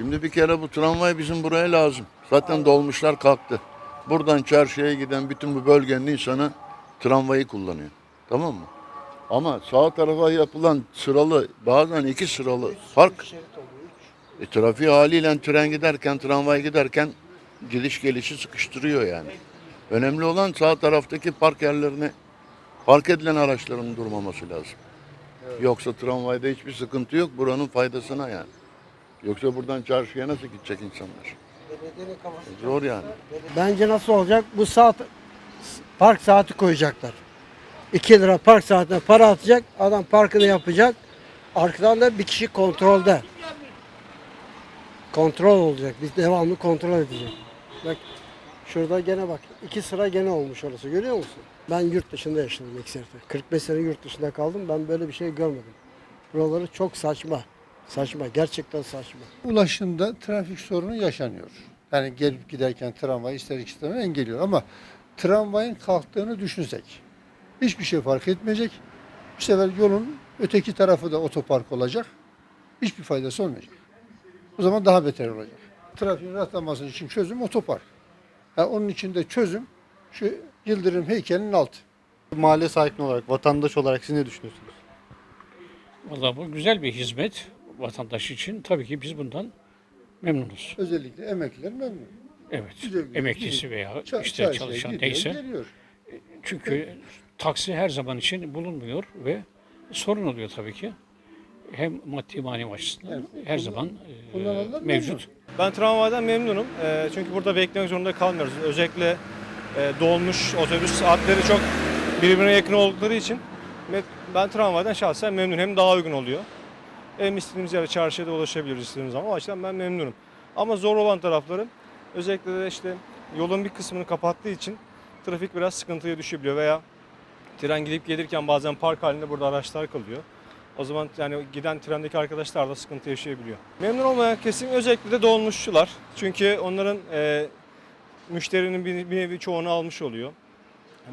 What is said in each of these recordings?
Şimdi bir kere bu tramvay bizim buraya lazım. Zaten dolmuşlar kalktı. Buradan çarşıya giden bütün bu bölgenin insanı tramvayı kullanıyor. Tamam mı? Ama sağ tarafa yapılan sıralı bazen iki sıralı park e, trafiği haliyle tren giderken tramvay giderken gidiş gelişi sıkıştırıyor yani. Önemli olan sağ taraftaki park yerlerine park edilen araçların durmaması lazım. Yoksa tramvayda hiçbir sıkıntı yok. Buranın faydasına yani. Yoksa buradan çarşıya nasıl gidecek insanlar? Zor yani. Bence nasıl olacak? Bu saat park saati koyacaklar. 2 lira park saatine para atacak. Adam parkını yapacak. Arkadan da bir kişi kontrolde. Kontrol olacak. Biz devamlı kontrol edecek. Bak şurada gene bak. iki sıra gene olmuş orası. Görüyor musun? Ben yurt dışında yaşadım Ekser'de. 45 sene yurt dışında kaldım. Ben böyle bir şey görmedim. Buraları çok saçma. Saçma. Gerçekten saçma. ulaşımda trafik sorunu yaşanıyor. Yani gelip giderken tramvay ister istemez engelliyor ama tramvayın kalktığını düşünsek hiçbir şey fark etmeyecek. Bu sefer yolun öteki tarafı da otopark olacak. Hiçbir faydası olmayacak. O zaman daha beter olacak. Trafiğin rahatlaması için çözüm otopark. Ha, onun için de çözüm şu Yıldırım heykelinin altı. Mahalle sakini olarak, vatandaş olarak siz ne düşünüyorsunuz? Valla bu güzel bir hizmet vatandaş için. Tabii ki biz bundan memnunuz. Özellikle emekliler memnun. Evet. Güzel Emeklisi veya Ça- işte çarşıya çalışan gidiyor, değilse. geliyor. Çünkü taksi her zaman için bulunmuyor ve sorun oluyor tabii ki. Hem maddi manevi açısından Yani her kullan- zaman e, kullananlar mevcut. Ben tramvaydan memnunum. Ee, çünkü burada beklemek zorunda kalmıyoruz. Özellikle e, dolmuş otobüs saatleri çok birbirine yakın oldukları için me- ben tramvaydan şahsen memnunum. Hem daha uygun oluyor. Hem istediğimiz yere çarşıya da ulaşabiliriz istediğimiz zaman. O açıdan ben memnunum. Ama zor olan tarafları özellikle de işte yolun bir kısmını kapattığı için trafik biraz sıkıntıya düşebiliyor veya tren gidip gelirken bazen park halinde burada araçlar kalıyor. O zaman yani giden trendeki arkadaşlar da sıkıntı yaşayabiliyor. Memnun olmayan kesim özellikle de dolmuşçular. Çünkü onların e, müşterinin bir, bir nevi çoğunu almış oluyor.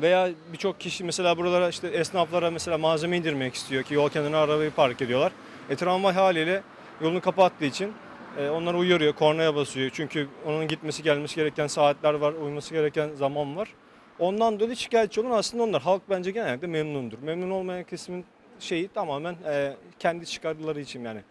Veya birçok kişi mesela buralara işte esnaflara mesela malzeme indirmek istiyor ki yol kenarına arabayı park ediyorlar. E, tramvay haliyle yolunu kapattığı için e, onları uyarıyor, kornaya basıyor. Çünkü onun gitmesi gelmesi gereken saatler var, uyması gereken zaman var. Ondan dolayı şikayetçi olan aslında onlar. Halk bence genellikle memnundur. Memnun olmayan kesimin şeyi tamamen e, kendi çıkarları için yani.